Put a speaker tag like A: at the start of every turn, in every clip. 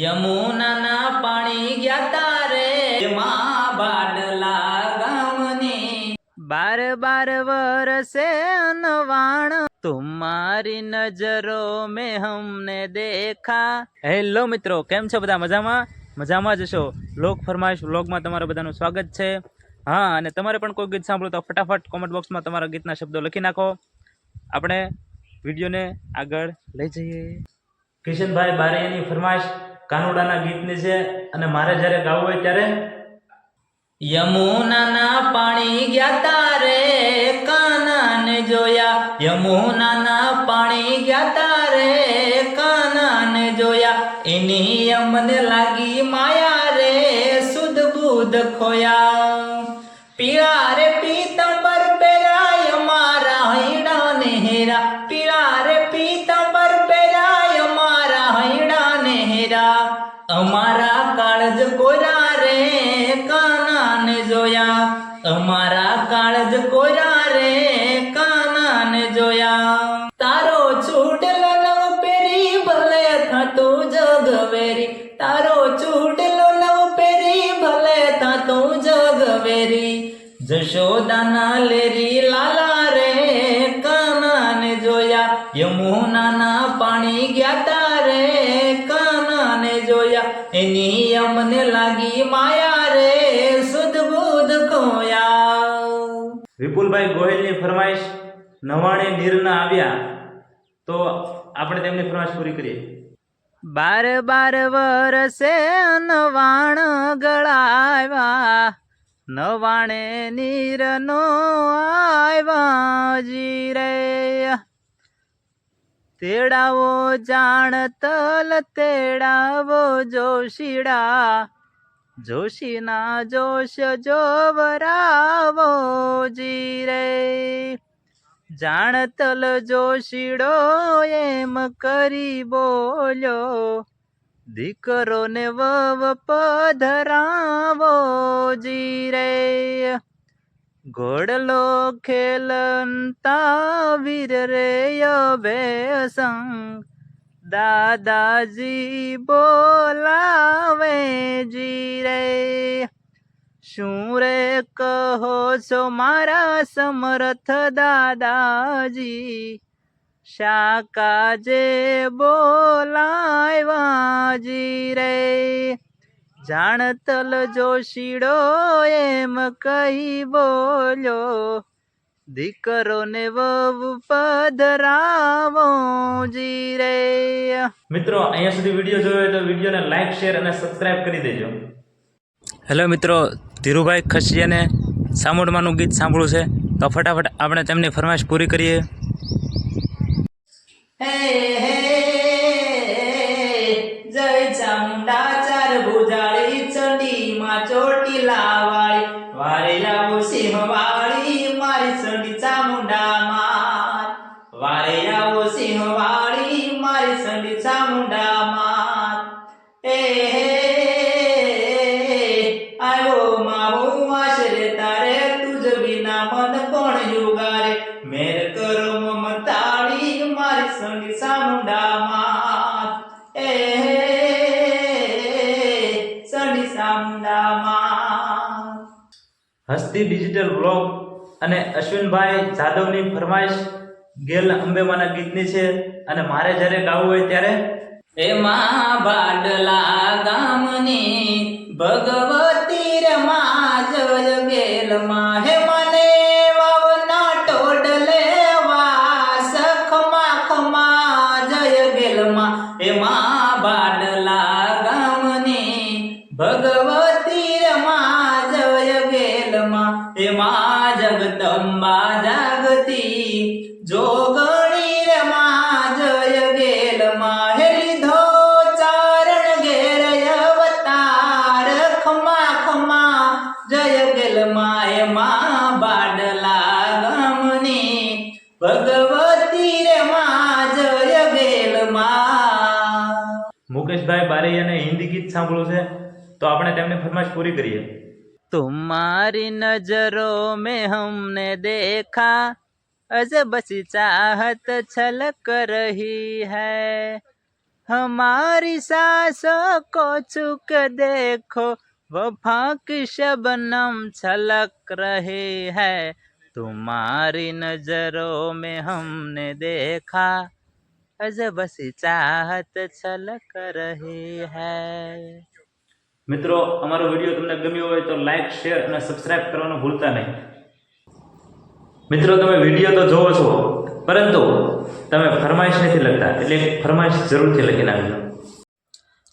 A: યમુનાના પાણી ગયા તારે માં બાડલા ગામની બાર બાર વરસે અનવાણ તુમારી નજરો મેં હમને દેખા. હેલો મિત્રો, કેમ છો બધા? મજામાં? મજામાં જ છો? લોક ફરમાઈશ વ્લોગમાં તમારા બધાનું સ્વાગત છે. હા, અને તમારે પણ કોઈ ગીત સાંભળો તો ફટાફટ કોમેન્ટ બોક્સમાં તમારા ગીતના શબ્દો લખી નાખો. આપણે વિડીયોને આગળ લઈ જઈએ. કિશનભાઈ બારૈયાની ફરમાઈશ કાનુડાના ગીતની છે અને મારે જ્યારે ગાવું હોય ત્યારે યમુનાના પાણી ગયા તારે કાનાને જોયા. યમુનાના પાણી ગયા તારે કાનાને જોયા. એની અમને લાગી માયા રે સુધ બુધ ખોયા. કોરા રે કાનાને જોયા. તારો છૂટલો નવ પેરી ભલે થતો જગવેરી તારો છૂટલો નવ પેરી ભલે થતો જગવેરી જશોદાના લેરી લાલા રે કાનાન જોયા. યમુનાના પાણી ગયા તારે વિપુલભાઈ ગોહિલની ફરમાઈશ, નવાણે નીરના આવ્યા. તો આપણે તેમની ફરમાઈશ પૂરી કરીએ. બાર બાર વરસે નવાણ ગળાવ્યા. નવાણે નીરનો આવ્યા જી રે તેડાવો જાણ તલ તેડાવો જોશીડા. જોશીના જોશ જોવરાવો જી રે જાણતલ જોશીડો એમ કરી બોલ્યો, દીકરોને વવ પધરાવો જી રે ઘોડલો ખેલતા વીર રે અભેસંગ, દાદાજી બોલાવે જી શું રે કહો છો મારા સમર્થ દાદાજી? શાકા જે બોલાવાજી રે. જાણતલ જોશીડો એમ કહી બોલ્યો દીકરો ને વહુ પધરાવો જી રે. મિત્રો અહીંયા સુધી વીડિયો જોયો તો વિડીયોને લાઈક શેર અને સબસ્ક્રાઇબ કરી દેજો. હેલો મિત્રો ધીરુભાઈ ખસિયાને સામોડમાંનું ગીત સાંભળ્યું છે. તો ફટાફટ આપણે તેમની ફરમાઈશ પૂરી કરીએ. જય ચામુંડા ચાર ભુજાળી માં સિંહ વાળી મારી ચંડી ચામુંડા માં મારી ચંડી ચામુંડા માર હસ્તી ડિજિટલ બ્લોગ અને અશ્વિનભાઈ જાદવની ફરમાઈશ ગેલ અંબેમાના ગીતની છે અને મારે જ્યારે ગાવું હોય ત્યારે એમાં બાડલા ગામની ભગવતી રમા જય ગેલમાં હે મને વાવના ટોડલે વાસ ખમા ખમા જય ગેલમાં એમાં જોગણી રમા જય ગેલમાં હે લીધો ચારણ ઘેર અવતાર ખમા ખમા જય ગેલમાં એમાં બાડલા ગામની ભગવતી રમા જય ગેલમાં મુકેશભાઈ બારૈયાને હિન્દી ગીત સાંભળવું છે તો આપણે તેમની ફરમાઈશ પૂરી કરીએ तुम्हारी नजरों में हमने देखा अजब सी चाहत छलक रही है हमारी सांसों को छूक देखो वफा की शबनम छलक रहे हैं तुम्हारी नजरों में हमने देखा अजब सी चाहत छलक रही है મિત્રો અમારો વિડીયો તમને ગમ્યો હોય તો લાઈક શેર અને સબસ્ક્રાઇબ કરવાનું ભૂલતા નહીં મિત્રો, તમે વીડિયો તો જોવો છો, પરંતુ તમે ફરમાઈશ નથી લખતા, એટલે ફરમાઈશ જરૂરથી લખી નાખજો.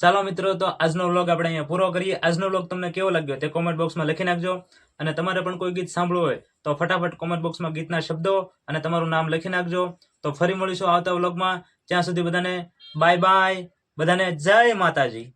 A: ચાલો મિત્રો, તો આજનો વ્લોગ આપણે અહીંયા પૂરો કરીએ. આજનો વ્લોગ તમને કેવો લાગ્યો તે કોમેન્ટ બોક્સમાં લખી નાખજો. અને તમારે પણ કોઈ ગીત સાંભળવું હોય, તો ફટાફટ કોમેન્ટ બોક્સમાં ગીતના શબ્દો અને તમારું નામ લખી નાખજો. તો ફરી મળીશું આવતા વ્લોગમાં. ત્યાં સુધી બધાને બાય બાય બધાને જય માતાજી.